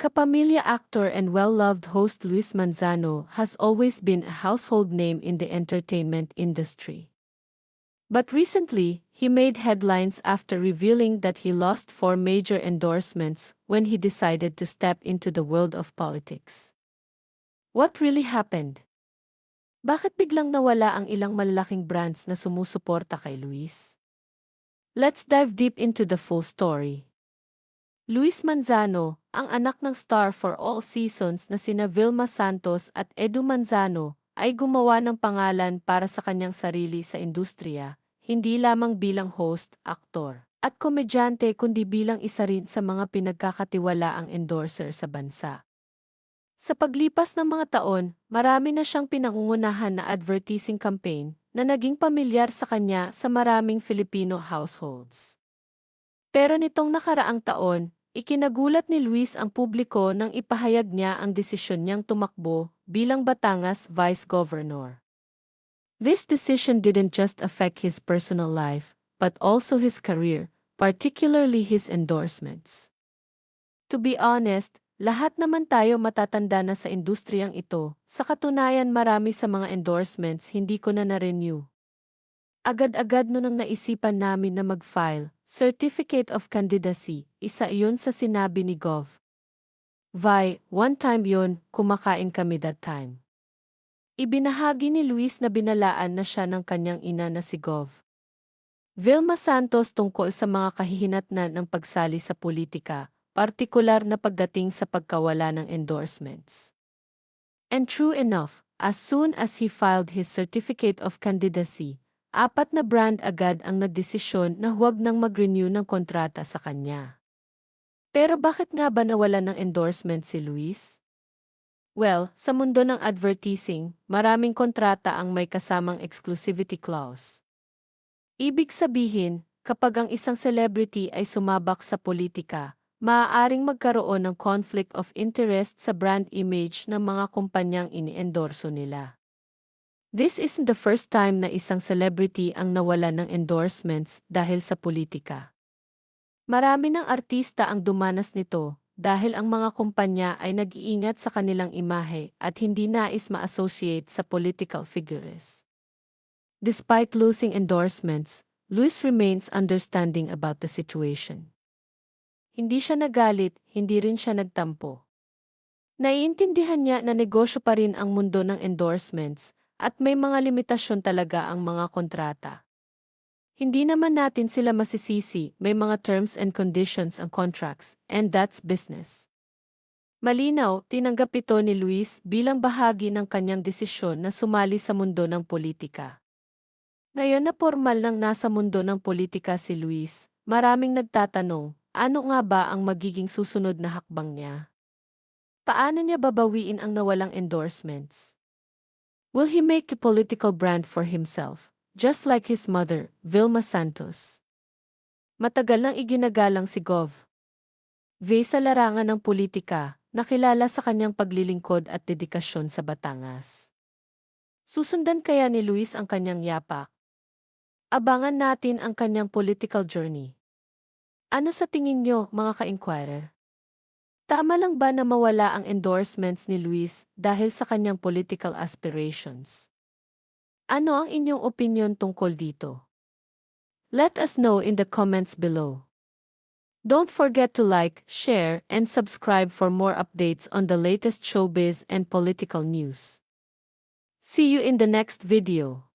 Kapamilya actor and well-loved host Luis Manzano has always been a household name in the entertainment industry. But recently, he made headlines after revealing that he lost four major endorsements when he decided to step into the world of politics. What really happened? Bakit biglang nawala ang ilang malalaking brands na sumusuporta kay Luis? Let's dive deep into the full story. Luis Manzano, ang anak ng star for all seasons na sina Vilma Santos at Edu Manzano, ay gumawa ng pangalan para sa kanyang sarili sa industriya, hindi lamang bilang host, aktor, at komedyante kundi bilang isa rin sa mga pinagkakatiwalaang endorser sa bansa. Sa paglipas ng mga taon, marami na siyang pinangungunahan na advertising campaign na naging pamilyar sa kanya sa maraming Filipino households. Pero nitong nakaraang taon, Ikinagulat ni Luis ang publiko nang ipahayag niya ang desisyon niyang tumakbo bilang Batangas Vice Governor. This decision didn't just affect his personal life, but also his career, particularly his endorsements. To be honest, lahat naman tayo matatanda na sa industriyang ito, sa katunayan marami sa mga endorsements hindi ko na na-renew. Agad-agad no nang naisipan namin na mag-file, Certificate of Candidacy, isa iyon sa sinabi ni Gov. Vi, one time yon, kumakain kami that time. Ibinahagi ni Luis na binalaan na siya ng kanyang ina na si Gov. Vilma Santos tungkol sa mga kahihinatnan ng pagsali sa politika, partikular na pagdating sa pagkawala ng endorsements. And true enough, as soon as he filed his certificate of candidacy, apat na brand agad ang nagdesisyon na huwag nang mag-renew ng kontrata sa kanya. Pero bakit nga ba nawalan ng endorsement si Luis? Well, sa mundo ng advertising, maraming kontrata ang may kasamang exclusivity clause. Ibig sabihin, kapag ang isang celebrity ay sumabak sa politika, maaaring magkaroon ng conflict of interest sa brand image ng mga kumpanyang iniendorso nila. This isn't the first time na isang celebrity ang nawala ng endorsements dahil sa politika. Marami ng artista ang dumanas nito dahil ang mga kumpanya ay nag-iingat sa kanilang imahe at hindi nais ma-associate sa political figures. Despite losing endorsements, Luis remains understanding about the situation. Hindi siya nagalit, hindi rin siya nagtampo. Naiintindihan niya na negosyo pa rin ang mundo ng endorsements at may mga limitasyon talaga ang mga kontrata. Hindi naman natin sila masisisi, may mga terms and conditions ang contracts, and that's business. Malinaw, tinanggap ito ni Luis bilang bahagi ng kanyang desisyon na sumali sa mundo ng politika. Ngayon na formal nang nasa mundo ng politika si Luis, maraming nagtatanong, ano nga ba ang magiging susunod na hakbang niya? Paano niya babawiin ang nawalang endorsements? Will he make a political brand for himself, just like his mother, Vilma Santos? Matagal nang iginagalang si Gov. V sa larangan ng politika, nakilala sa kanyang paglilingkod at dedikasyon sa Batangas. Susundan kaya ni Luis ang kanyang yapak? Abangan natin ang kanyang political journey. Ano sa tingin nyo, mga ka-inquirer? Tama lang ba na mawala ang endorsements ni Luis dahil sa kanyang political aspirations? Ano ang inyong opinion tungkol dito? Let us know in the comments below. Don't forget to like, share, and subscribe for more updates on the latest showbiz and political news. See you in the next video.